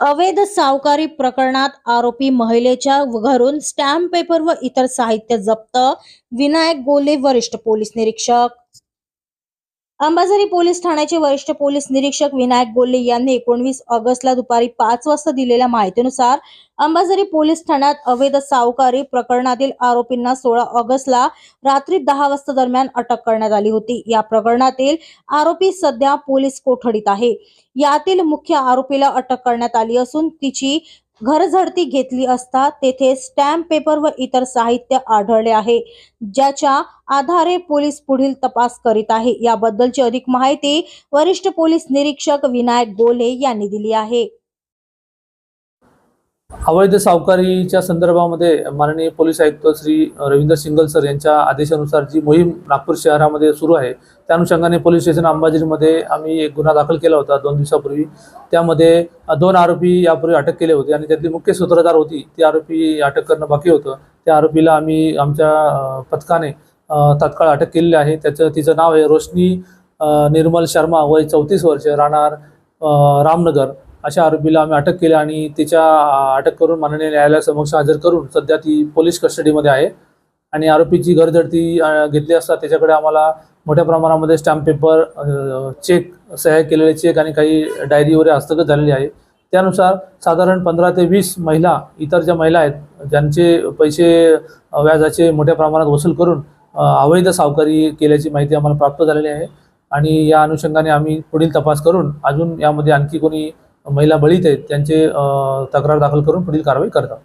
अवैध सावकारी प्रकरणात आरोपी महिलेच्या घरून स्टॅम्प पेपर व इतर साहित्य जप्त. विनायक गोले वरिष्ठ पोलीस निरीक्षक. अंबाझरी पोलीस ठाण्याचे वरिष्ठ पोलीस निरीक्षक विनायक गोल्ले यांनी एकोणवीस ऑगस्टला दुपारी पाच वाजता दिलेल्या माहितीनुसार अंबाझरी पोलीस ठाण्यात अवैध सावकारी प्रकरणातील आरोपींना सोळा ऑगस्टला रात्री दहा वाजता दरम्यान अटक करण्यात आली होती. या प्रकरणातील आरोपी सध्या पोलीस कोठडीत आहे. यातील मुख्य आरोपीला अटक करण्यात आली असून तिची घरझडती घेतली असता तेथे स्टॅम्प पेपर व इतर साहित्य आढळले आहे. ज्याच्या आधारे पोलीस पुढील तपास करीत आहे. याबद्दलची अधिक माहिती वरिष्ठ पोलीस निरीक्षक विनायक गोले यांनी दिली आहे. अवैध सावकारीच्या संदर्भामध्ये माननीय पोलीस आयुक्त श्री रवींद्र सिंगल सर यांच्या आदेशानुसार जी मोहीम नागपूर शहरामध्ये सुरू आहे त्या अनुषंगाने पोलीस स्टेशन अंबाजीमध्ये आम्ही एक गुन्हा दाखल केला होता दोन दिवसापूर्वी. त्यामध्ये दोन आरोपी यापूर्वी अटक केले होते आणि त्यातली मुख्य सूत्रधार होती ती आरोपी अटक करणं बाकी होतं. त्या आरोपीला आम्ही आमच्या पथकाने तत्काळ तात्काळ अटक केलेली आहे. त्याचं तिचं नाव आहे रोशनी निर्मल शर्मा वय चौतीस वर्ष राहणार रामनगर. अशा आरोपीला आम्ही अटक केली आणि तिच्या अटक करून माननीय न्यायालयासमक्ष हजर करून सध्या ती पोलीस कस्टडीमध्ये आहे. आणि आरोपीची घरधडती अ, घेतली असता त्याच्याकडे आम्हाला मोठ्या प्रमाणामध्ये स्टॅम्प पेपर चेक सह्या केलेले चेक आणि काही डायरी वगैरे हस्तगत झालेली आहे. त्यानुसार साधारण पंधरा ते वीस महिला इतर ज्या महिला आहेत ज्यांचे पैसे व्याजाचे मोठ्या प्रमाणात वसूल करून अवैध सावकारी केल्याची माहिती आम्हाला प्राप्त झालेली आहे. आणि या अनुषंगाने आम्ही पुढील तपास करून अजून यामध्ये आणखी कोणी महिला बळीत आहेत त्यांचे तक्रार दाखल करून पुढील कारवाई करतात.